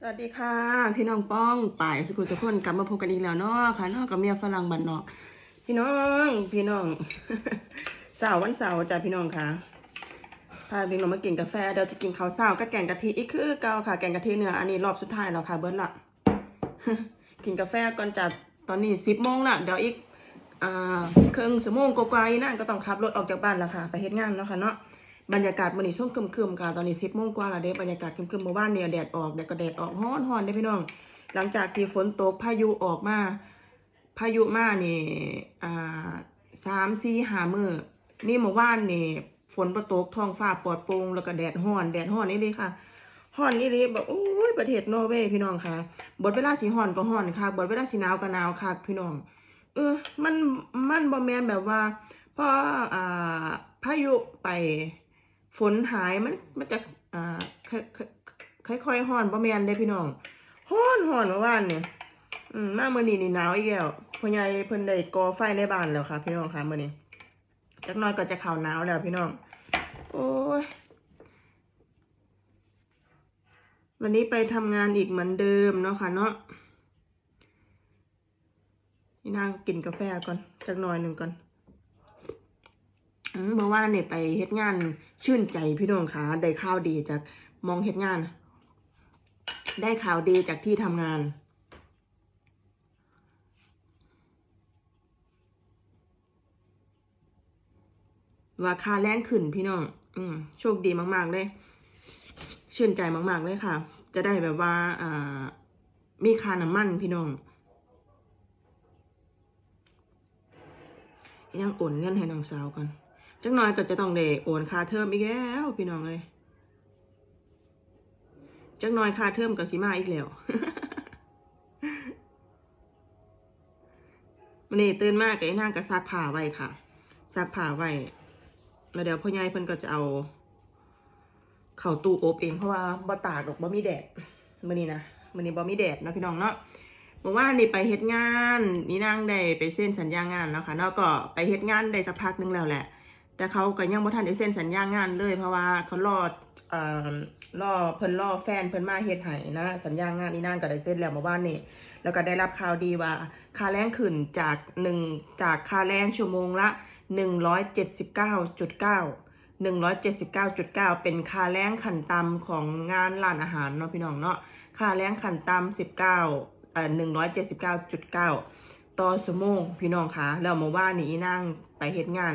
สวัสดีค่ะ พี่น้องป้องป่ายสุขุสุขคนกลับมาพบกันอีกแล้วเนาะค่ะเนอกกับเมียฝรั่งบันนอก พี่น้องพี่น้องเสาร์วันเสาร์จ้ะพี่น้องค่ะพาพี่น้องมากินกาแฟเดี๋ยวจะกินข้าวเช้ากับแกงกะทิอีกคือเก่าค่ะแกงกะทิเนื้ออันนี้รอบสุดท้ายแล้วค่ะเบิร์ดละกินกาแฟก่อนจากตอนนี้สิบโมงละเดี๋ยวอีกอ่าครึ่งชั่วโมงกว่าๆนั่นก็ต้องขับรถออกจากบ้านแล้วค่ะ ไปเฮ็ดงานแล้วค่ะเนาะ บรรยากาศมันนี่ส้มครึมๆค่ะ ตอนนี้สิบโมงกว่าและเด้บรรยากาศครึมๆเมื่อวานเนี่ยแดดออกแดดก็แดดออกฮ้อนๆเด้พี่น้อง หลังจากที่ฝนตกพายุออกมา พายุมานี่อ่าสามสี่ห้ามือนี่เมื่อวานนี่ฝนประตกท้องฟ้าปลอดโปร่งแล้วก็แดดฮ้อนแดดฮ้อนนี่เลยค่ะฮ้อนนี่เลยแบบโอ้ยประเทศนอร์เวย์พี่น้องค่ะบทเวลาสีฮ้อนก็ฮ้อนค่ะบทเวลาสีหนาวก็หนาวค่ะพี่น้อง เออมันมันบ่แมนแบบว่าพออ่าพายุไป ฝนหายมันมันจะอ่าค่อยค่อยๆฮ้อนบ่แมนเด้พี่น้องฮ้อนฮ้อนเมื่อวานเนี่ยอืมมามื้อนี้นี่หนาวอีกแล้วพ่อใหญ่เพิ่นได้ก่อไฟในบ้านแล้วค่ะ พี่น้องค่ะมื้อนี้จักน่อยก็จะข้าหนาวแล้วพี่น้อง โอ้ยวันนี้ไปทำงานอีกเหมือนเดิมเนาะค่ะเนาะนี่นางกินกาแฟก่อนจักหน่อยหนึ่งก่อน เมื่อวานเนี่ยไปเฮ็ดงานชื่นใจพี่น้องค่ะได้ข่าวดีจากมองเฮ็ดงาน ได้ข่าวดีจากที่ทำงาน ว่าคาแรงขึ้นพี่น้อง อืมโชคดีมาก ๆ เลย ชื่นใจมาก ๆ เลยค่ะ จะได้แบบว่า อ่า มีค่าน้ำมันพี่น้องยังโอนเงินให้น้องสาวก่อน จักหน่อยก็จะต้องได้โอนค่าเทอมอีกแล้วพี่น้องเลยจักหน่อยค่าเทอมก็สิมาอีกแล้วมันนี่ตื่นมากกับไอ้นางก็ซักผ้าไว้ค่ะซักผ้าไว้แล้วเดี๋ยวพ่อใหญ่เพิ่นก็จะเอา เข่าตู้อบเองเพราะว่าบ่ตากดอกบ่มีแดดมื้อนี้นะมื้อนี้บ่มีแดดนะพี่น้องเนาะเมื่อวานนี่ไปเฮ็ดงาน นี่นั่งได้ไปเซ็นสัญญางานแล้วค่ะเนาะก็ไปเฮ็ดงานได้สักพักนึงแล้วแหละ แต่เขาก็ยังบ่ทันได้เซ็นสัญญางานเลยเพราะว่าเขารออ่อรอเพิ่นรอแฟนเพิ่นมาเฮ็ดให้นะ สัญญางานนี่นั่งก็ได้เซ็นแล้วเมื่อวานนี่แล้วก็ได้รับข่าวดีว่าค่าแรงขึ้นจากหนึ่งจากค่าแรงชั่วโมงละ179.9 179.9เป็นค่าแรงขั้นต่ำของงานร้านอาหารเนาะพี่น้องเนาะค่าแรงขั้นต่ำ19เอ่อหนึ่งร้อยเจ็ดสิบเก้าจุดเก้าต่อชั่วโมงพี่น้องคะแล้วเมื่อวานนี้นั่งไปเฮ็ดงาน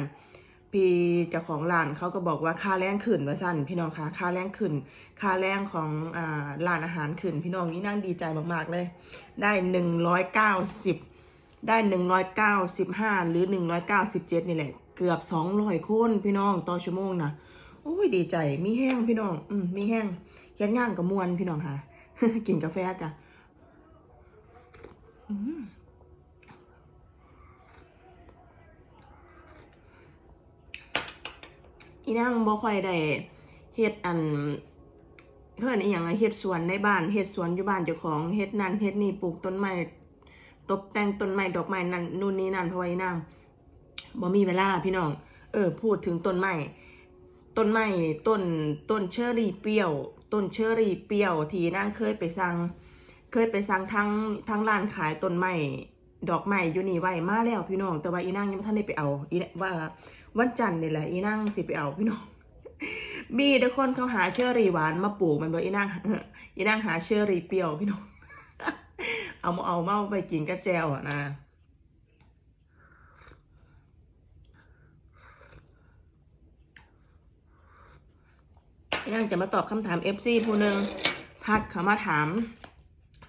พี่เจ้าของร้านเขาก็บอกว่าค่าแรงขึ้นว่าสั้นพี่น้องคะค่าแรงขึ้น ค่าแรงของอ่าร้านอาหารขึ้น พี่น้องนี่นั่งดีใจมากๆเลย ได้หนึ่งร้อยเก้าสิบได้หนึ่งร้อยเก้าสิบห้าหรือหนึ่งร้อยเก้าสิบเจ็ดนี่แหละ เกือบสองร้อยคนพี่น้องต่อชั่วโมงนะโอ้ยดีใจมีแห้งพี่น้องอืมมีแห้งเฮ็ดงานกับมวนพี่น้องค่ะ กินกาแฟกะอี นั่งบ่ค่อยได้เฮ็ดอันเพื่อนอีหยังเฮ็ดสวนในบ้านเฮ็ดสวนอยู่บ้านเจ้าของเฮ็ดนั่นเฮ็ดนี่ปลูกต้นไม้ตกแต่งต้นไม้ดอกไม้นั่นนู่นนี่นั่นเพราะว่าอีนางบ่มีเวลาพี่น้อง เออ พูดถึงต้นไม้ต้นไม้ต้นต้นเชอรี่เปรี้ยว ต้นเชอรี่เปรี้ยว ที่นางเคยไปสั่งเคยไปสั่งทั้งทั้งร้านขายต้นไม้ดอกไม้อยู่นี่ไว้มาแล้วพี่น้องแต่ว่าอีนางยังบ่ทันได้ไปเอาอีว่า วันจันทร์นี่แหละอีนั่งสิไปเอาพี่น้องมีแต่คนเขาหาเชอรี่หวานมาปลูกมันบอกอีนั่งอีนั่งหาเชอรี่เปรี้ยวพี่น้องเอามาเอาเมาไปกินกับแจวอะนะอีนั่งจะมาตอบคำถาม FC ผู้หนึ่งทักเขามาถาม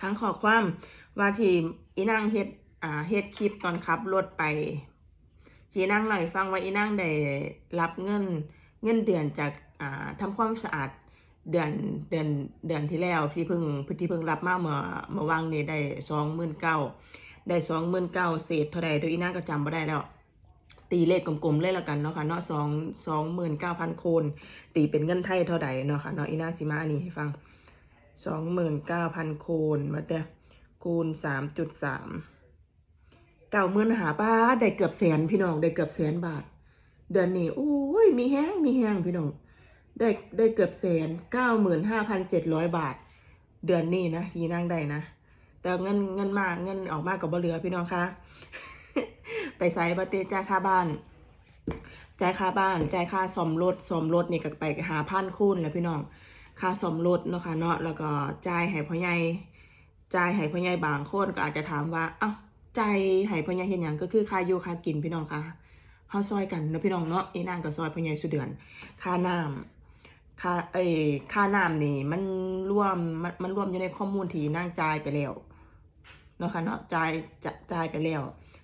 ทั้งขอความว่าทีอีนั่งเฮ็ดอ่าเฮ็ดคลิปตอนขับรถไป ที่นั่งหน่อยฟังว่าอีนั่งได้รับเงินเงินเดือนจากอ่าทำความสะอาดเดือนเดือนเดือนที่แล้วที่เพิ่งที่เพิ่งรับมาเมื่อเมื่อวางนี่ได้สองหมื่นเก้าได้สองหมื่นเก้าเศษเท่าใดโดยอีนั่งก็จำไม่ได้แล้ว ตีเลขกลมๆเลยละกันเนาะค่ะเนาะสองสองหมื่นเก้าพันโคนตีเป็นเงินไทยเท่าใดเนาะค่ะเนาะอีน่าสิมาอันนี้ให้ฟังสองหมื่นเก้าพันโคนมาแต่คูณสามจุดสาม เก่าหมื่นหาบาทได้เกือบแสนพี่น้องได้เกือบแสนบาท เดือนนี้โอ้ยมีแห้งมีแห้งพี่น้องได้ได้เกือบแสนเก้าหมื่นห้าพันเจ็ดร้อยบาท เดือนนี้นะที่นั่งได้นะ แต่เงินเงินมากเงินออกมากับบ่เหลือพี่น้องคะไปใส่บัตเตจ่ายค่าบ้านจ่ายค่าบ้านจ่ายค่าซ่อมรถซ่อมรถนี่ก็ไปหาพันคูณแล้วพี่น้องค่าซ่อมรถเนาะค่ะเนาะแล้วก็จ่ายให้พ่อใหญ่จ่ายให้พ่อใหญ่บางคนก็อาจจะถามว่า เอ้า ใจ่ายให้พ่อใหญ่เฮ็ดหยังก็คือค่าอยู่ค่ากินพี่น้องค่ะเฮาซอยกันเนาะพี่น้องเนาะอีนางก็ซอยพ่อใหญ่สุดเดือนค่าน้ำค่าเอ้ค่าน้ำนี่มันร่วมมันมันร่วมอยู่ในข้อมูลที่นางจ่ายไปแล้วเนาะค่ะเนาะจ่ายจะจ่ายไปแล้ว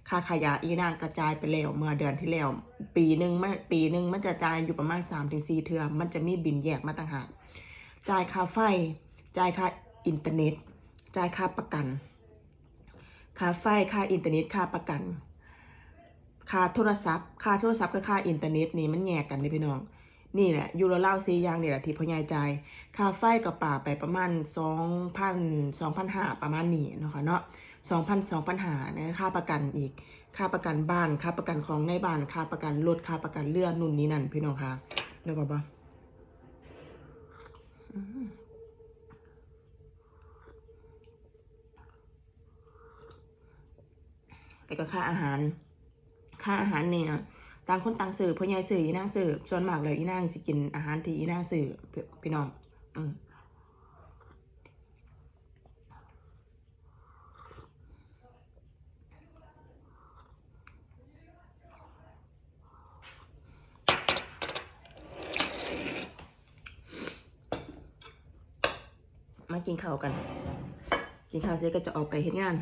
ค่าขยะอีนางกระจายไปแล้วเมื่อเดือนที่แล้ว ปีหนึ่งมันปีหนึ่งมันจะจ่ายอยู่ประมาณ3-4ถึงเทือมันจะมีบินแยกมาต่างหากจ่ายค่าไฟจ่ายค่าอินเทอร์เน็ตจ่ายค่าประกัน ค่าไฟค่าอินเทอร์เน็ตค่าประกัน ค่าโทรศัพท์ ค่าโทรศัพท์กับค่าอินเทอร์เน็ตนี่มันแยกกันเลยพี่น้อง นี่แหละยูโรเล่าซียางนี่แหละที่พ่อใหญ่จ่ายค่าไฟกับป่าไปประมาณ2,000 2,500ประมาณนี้เนาะค่ะเนาะสองพันสองพันหานะค่าประกันอีก ค่าประกันบ้าน ค่าประกันของในบ้าน ค่าประกันรถ ค่าประกันเรือนุ่นนี่นั่นพี่น้องค่ะแล้วก็ปะอืม แล้วก็ค่าอาหาร ค่าอาหารเนี่ยต่างคนต่างสื่อพ่อใหญ่สื่ออีนางสื่อส่วนมากเลยอีนางสิกินอาหารที่อีนางสื่อพี่พี่น้องอืมมากินข้าวกัน กินข้าวเสร็จก็จะออกไปเฮ็ดงาน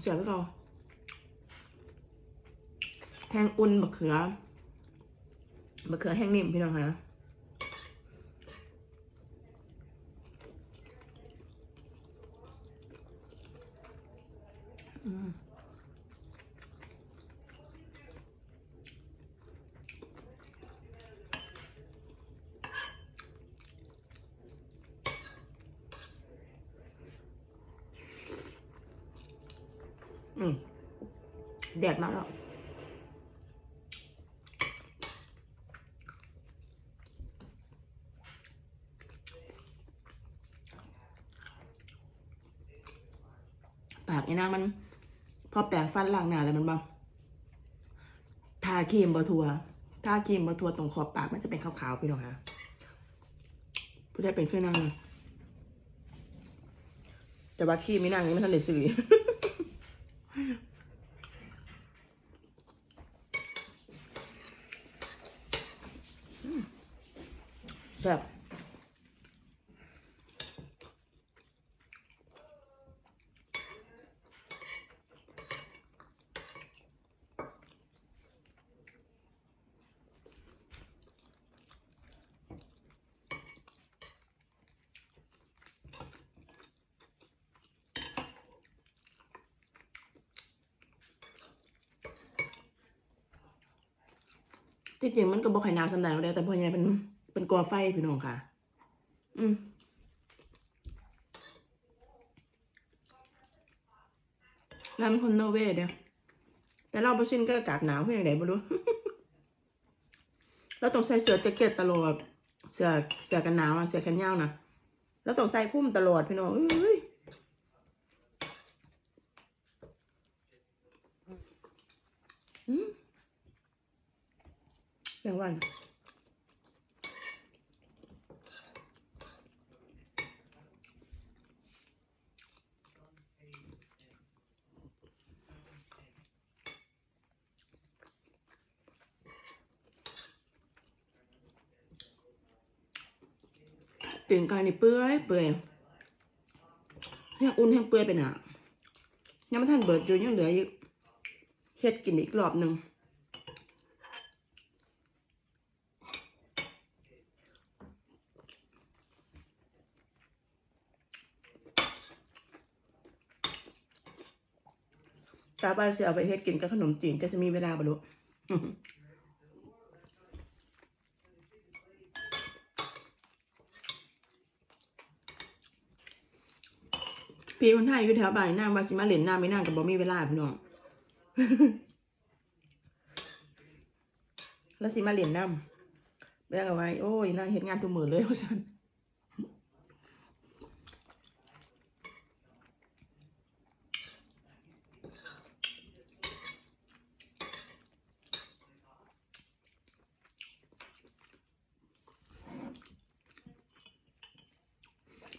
เสียแล้วเราแห้งอุ่นมะเขือมะเขือแห้งนิ่มพี่น้องคะอืม อืมแดดมากแล้วปากไอ้นางมัน พอแปรงฟันล้างหน้าแล้วมันบ่ทาครีมบะทัวทาครีมบะทัวตรงขอบปากมันจะเป็นขาวๆพี่น้องคะผู้ได้เป็นเพื่อนนางเลยแต่ว่าครีมไม่นางนี่มันทันได้ซื้อ แบบที่จริงมันก็บอกไข่นาวสำแดงได้แต่พอไงเป็น เป็นกอไฟพี่น้องค่ะ อืมนายเป็นคนนอร์เวย์เดียวแต่เราบชินก็อากาศหนาวเพื่ออย่างไรไม่รู้เราต้องใส่เสื้อแจ็คเก็ตตลอด เสื้อเสื้อกันหนาวอะเสื้อแขนยาวนะแล้วต้องใส่คุ้มตลอดพี่น้องเอ้ยอืมแบ่งวัน ตีนไก่นี่เปื่อยเปื่อยแห้งอุ่นแห้งเปื่อยไปหนายังไม่ทันเบิดอยู่ยังเหลืออีกเฮ็ดกินอีกรอบหนึ่งตาบ้านเสียเอาไปเฮ็ดกินกับขนมจีนก็จะมีเวลาบ่รู้ พี่คนไทยอยู่แถวบ้านนางว่าสิมาเล่นน้ำไม่นางกับบ่มีเวลาพี่น้องแล้วสิมาเรียนน้ำแบกเอาไว้ โอ้ยนางเห็นงานทุกมือเลยเพราะฉัน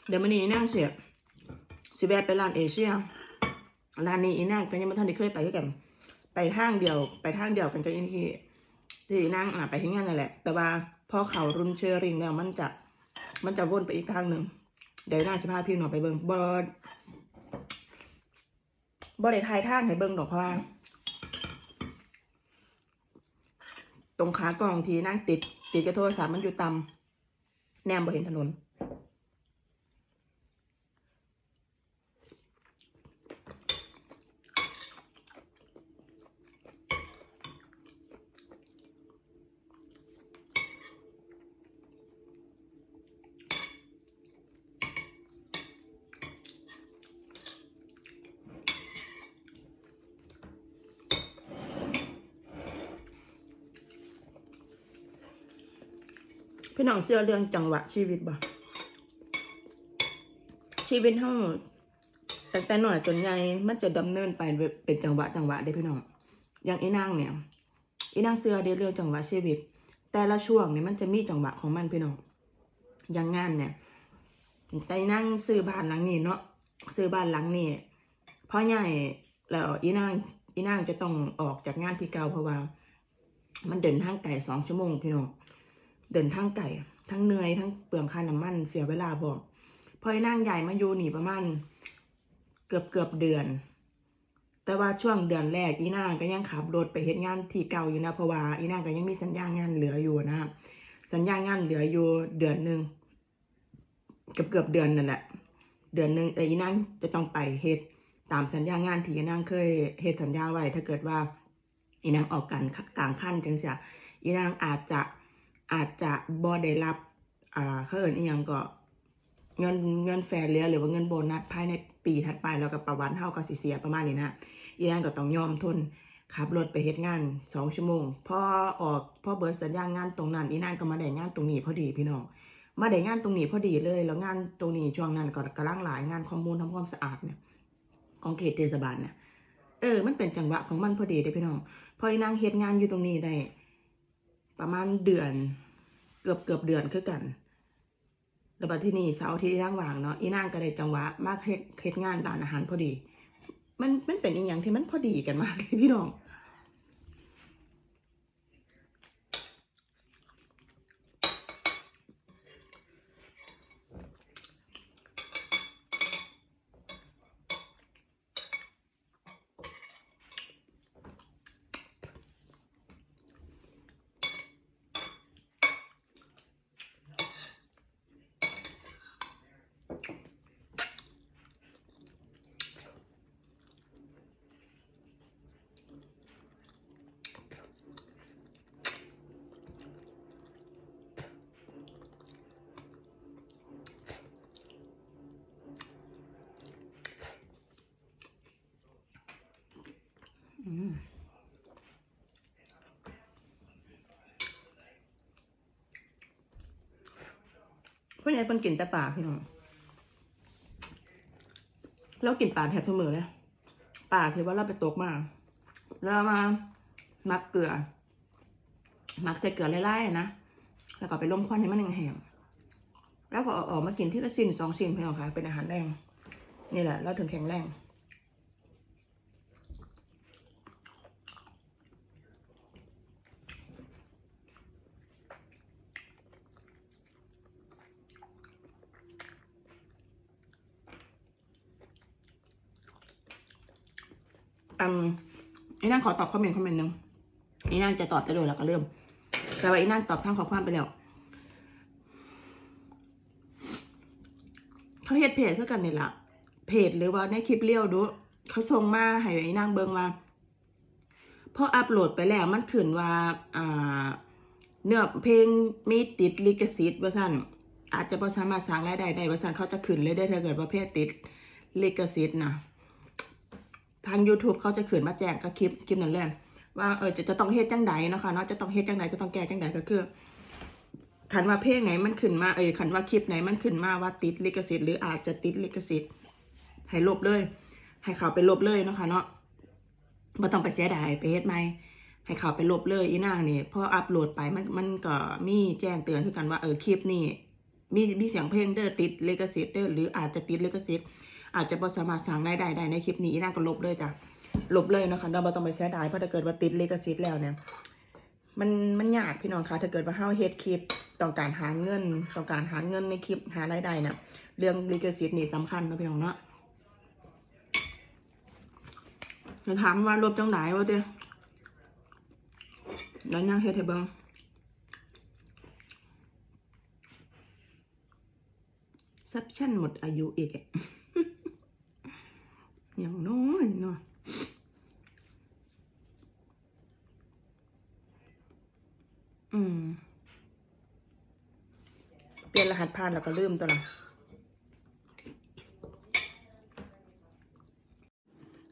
เดี๋ยวมันนี้นั่งเสีย สิแวะไปร้านเอเชียร้านนี้อีนั่งก็ยังไม่ทันได้เคยไปด้วยกัน ไปทางเดียว ไปทางเดียวกันกับอีที่ที่นั่งอะไปที่งานนั่นแหละ แต่ว่าพอเขารุนเชอริงแล้วมันจะมันจะวนไปอีกทางหนึ่งเดี๋ยวน่าจะพาพี่หน่อยไปเบิ่งบอดบอได้ทายทางให้เบิ่งดอกเพราะว่าตรงขากล่องทีนั่งติดติดกระโทรศัพท์มันอยู่ต่ำแนมบ่เห็นถนน พี่น้องเชื่อเรื่องจังหวะชีวิตบ่ชีวิตเฮาแต่แต่หน่อยจนใหญ่มันจะดำเนินไปเป็นจังหวะจังหวะได้พี่น้อง อย่างอีนางเนี่ยอีนางเชื่อเรื่องจังหวะชีวิต แต่ละช่วงเนี่ยมันจะมีจังหวะของมันพี่น้อง อย่างงานเนี่ยแต่อีนางซื้อบ้านหลังนี้เนาะซื้อบ้านหลังนี้พ่อใหญ่แล้วอีนางอีนางจะต้องออกจากงานที่เก่าเพราะว่า มันเดินทางไกลสองชั่วโมงพี่น้อง เดินทางไก่ทั้งเหนื่อยทั้งเปลืองค่าน้ำมันเสียเวลาบอกพอไอ้นั่งใหญ่มาอยู่หนีประมาณเกือบเกือบเดือน แต่ว่าช่วงเดือนแรกอีนางก็ยังขับรถไปเฮ็ดงานที่เก่าอยู่นะเพราะว่าอีนางก็ยังมีสัญญางานเหลืออยู่นะสัญญางานเหลืออยู่เดือนหนึ่งเกือบเกือบเดือนนั่นแหละเดือนหนึ่งแต่อีนางจะต้องไปเฮ็ดตามสัญญางานที่อีนางเคยเฮ็ดสัญญาไว้ถ้าเกิดว่าอีนางออกกันกลางขั้นจังเสียอีนางอาจจะ อาจจะบ่ได้รับอ่าเขาเอินอีหยังก็เงินเงินแฟร์เหลือหรือว่าเงินโบนัสภายในปีถัดไปแล้วก็ประวันเท่ากับสิเสียประมาณนี้นะอีนั่นก็ต้องยอมทนขับรถไปเฮ็ดงานสองชั่วโมงพอออกพอเบิร์สัญญางานตรงนั้นอีนั่นก็มาได้งานตรงนี้พอดีพี่น้องมาได้งานตรงนี้พอดีเลย แล้วงานตรงนี้ช่วงนั้นก็กำลังหลายงานข้อมูลทำความสะอาดเนี่ยของเขตเทศบาลเนี่ยเออ มันเป็นจังหวะของมันพอดีเด้พี่น้องพออีนางเฮ็ดงานอยู่ตรงนี้ได้ ประมาณเดือน เกือบเกือบเดือนคือกันแล้วบัดที่นี่เสาร์ที่นั่งว่างเนาะอีนางก็ได้จังหวะมากเฮ็ดเฮ็ดงานร้านอาหารพอดี มันมันเป็นอีกอย่างที่มันพอดีกันมากเลยพี่น้อง ผู้ใหญ่เป็นกินแต่ปลาพี่น้องเรากินปลาแทบทุกมือเลยปลาที่ว่าเราไปตกมาแล้วมามักเกลือ มักใส่เกลือไล่ๆนะ แล้วก็ไปลมควันให้มันแห้งๆแล้วก็ออกมากินที่ละสิ้นสองสิ้นพี่น้องคะเป็นอาหารแรงนี่แหละ เราถึงแข็งแรง อืมอีนั่งขอตอบคอมเมนต์คอมเมนต์หนึ่งไอีนั่งจะตอบจะโดยแล้วก็เริ่ม แต่ว่าไอีนั่งตอบทางขอความไปแล้วเขาเฮ็ดเพจเท่ากันนี่แหละเพจหรือว่าในคลิปเลี้ยวดูเขาส่งมาให้ไอีนั่งเบิงว่าพออัปโหลดไปแล้วมันขึ้นว่าอ่า เนื้อเพลงมีติดลิขสิทธิ์ว่าสั่นอาจจะบ่สามารถสร้างรายได้ได้ว่าสั่นเขาจะขึ้นเลยได้ถ้าเกิดว่าเพจติดลิขสิทธิ์นะ ทาง YouTube เขาจะขืนมาแจ้งก็คลิปคลิปนั้นเลยว่าเออจะจะต้องเฮ็ดจังใดนะคะเนาะจะต้องเฮ็ดจังใดจะต้องแก้จังใดก็คือขันว่าเพลงไหนมันขึ้นมาเออขันว่าคลิปไหนมันขึ้นมาว่าติดลิขสิทธิ์หรืออาจจะติดลิขสิทธิ์ให้ลบเลย ให้เขาไปลบเลยนะคะเนาะไม่ต้องไปเสียดายไปเฮ็ดใหมให้เขาไปลบเลยอีนางนี่พออัปโหลดไปมันมันก็มีแจ้งเตือนคือกันว่าเออคลิปนี่มีมีเสียงเพลงเด้อติดลิขสิทธิ์เด้อหรืออาจจะติดลิขสิทธิ์ อาจจะบ่สามารถสั่งได้ได้ได้ในคลิปนี้อีนาก็ลบเลยจ้ะลบเลยนะคะเราบ่ต้องไปเสียดายเพราะถ้าเกิดว่าติดลิขสิทธิ์แล้วเนี่ยมันมันยากพี่น้องคะถ้าเกิดว่าเฮาเฮ็ดคลิปต้องการหาเงินต้องการหาเงินในคลิปหารายได้เนี่ยเรื่องลิขสิทธิ์นี่สำคัญนะพี่น้องเนาะจะถามว่าลบจังไหนวะเด้แล้วนั่งเฮ็ดให้เบิ่งซับชั่นหมดอายุอีกอะ อย่างน้อยเนาะอืม เปลี่ยนรหัสผ่านแล้วก็ลืมตัวละ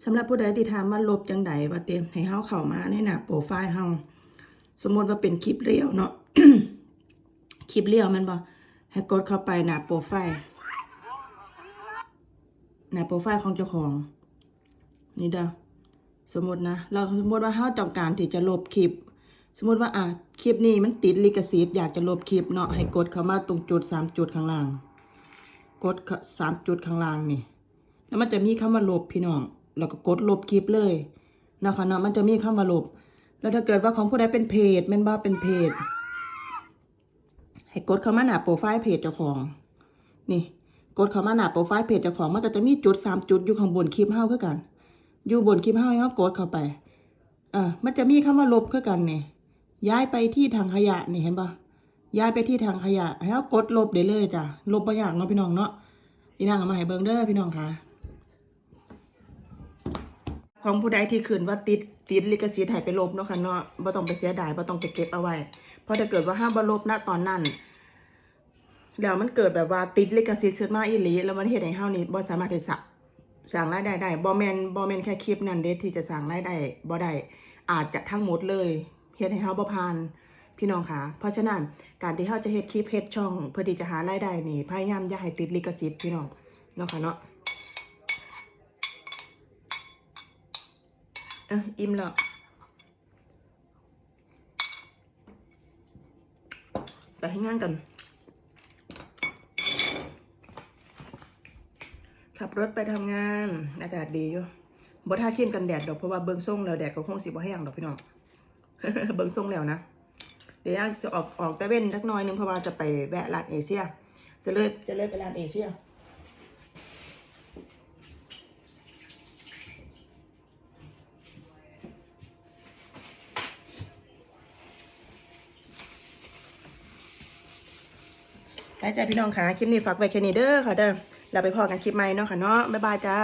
สำหรับผู้ใดที่ถามว่าลบจังใดว่าเตรียมให้เฮาเข้ามาในหน้าโปรไฟล์เฮาสมมติว่าเป็นคลิปเรียวเนาะคลิปเรียวมันบ่ให้กดเข้าไปหน้าโปรไฟล์ หน้าโปรไฟล์ของเจ้าของ นี่เด้อสมมตินะ เราสมมติว่าเฮาต้องการที่จะลบคลิป สมมติว่าอะคลิปนี้มันติดลิขสิทธิ์อยากจะลบคลิปเนาะให้กดเข้ามาตรงจุดสามจุดข้างล่าง กดสามจุดข้างล่างนี่ แล้วมันจะมีคำว่าลบพี่น้องแล้วก็กดลบคลิปเลยนะคะเนาะมันจะมีคำว่าลบ แล้วถ้าเกิดว่าของผู้ใดเป็นเพจแม่นบ่เป็นเพจ ให้กดเข้ามาหน้าโปรไฟล์เพจเจ้าของ นี่ กดเข้ามาหน้าโปรไฟล์เพจเจ้าของมันก็จะมีจุดสามจุดอยู่ข้างบนคลิปเฮาคือกัน อยู่บนคลิปเฮาให้เฮากดเข้าไปอ่ามันจะมีคำว่าลบคือกันนี่ย้ายไปที่ทางขยะนี่เห็นปะย้ายไปที่ทางขยะให้เฮากดลบได้เลยจ้ะลบบ่ยากเนาะพี่น้องเนาะพี่นางเอามาให้เบิ่งเด้อพี่น้องค่ะของผู้ใดที่คืนว่าติดติดลิขสิทธิ์ให้ไปลบเนาะค่ะเนาะบ่ต้องไปเสียดายบ่ต้องไปเก็บเอาไว้เพราะถ้าเกิดว่าห้าบ่ลบณตอนนั้น แล้วมันเกิดแบบว่าติดลิขสิทธิ์ขึ้นมาอีหลีแล้วมันเฮ็ดให้เฮานี่บ่สามารถที่จะสร้างรายได้ได้บ่แม่นบ่แม่นแค่คลิปนั้นเด้ที่จะสร้างรายได้บ่ได้อาจจะทั้งหมดเลยเฮ็ดให้เฮาบ่ผ่านพี่น้องคะเพราะฉะนั้นการที่เฮาจะเฮ็ดคลิปเฮ็ดช่อง เพื่อที่จะหารายได้นี่พยายามอย่าให้ติดลิขสิทธิ์พี่น้องเนาะค่ะเนาะอะอิ่มแล้วไปให้งานกัน ขับรถไปทำงาน อากาศดีอยู่บ่ท่าเข้มกันแดดดอกเพราะว่าเบิงส่งแล้วแดดก็คงสิบ่แห้งดอกพี่น้องเบิงส่งแล้วนะ เดี๋ยวจะออกออกแต่เว้นสักหน้อยหนึงเพราะว่าจะไปแวะร้านเอเชีย จะเลยจะเลยไปร้านเอเชียได้จ้ะพี่น้องค่ะคลิปนี้ฝากไว้แค่นี้เด้อค่ะเด้อ เราไปพอกันคลิปใหม่เนาะค่ะเนาะบ๊ายบายจ้า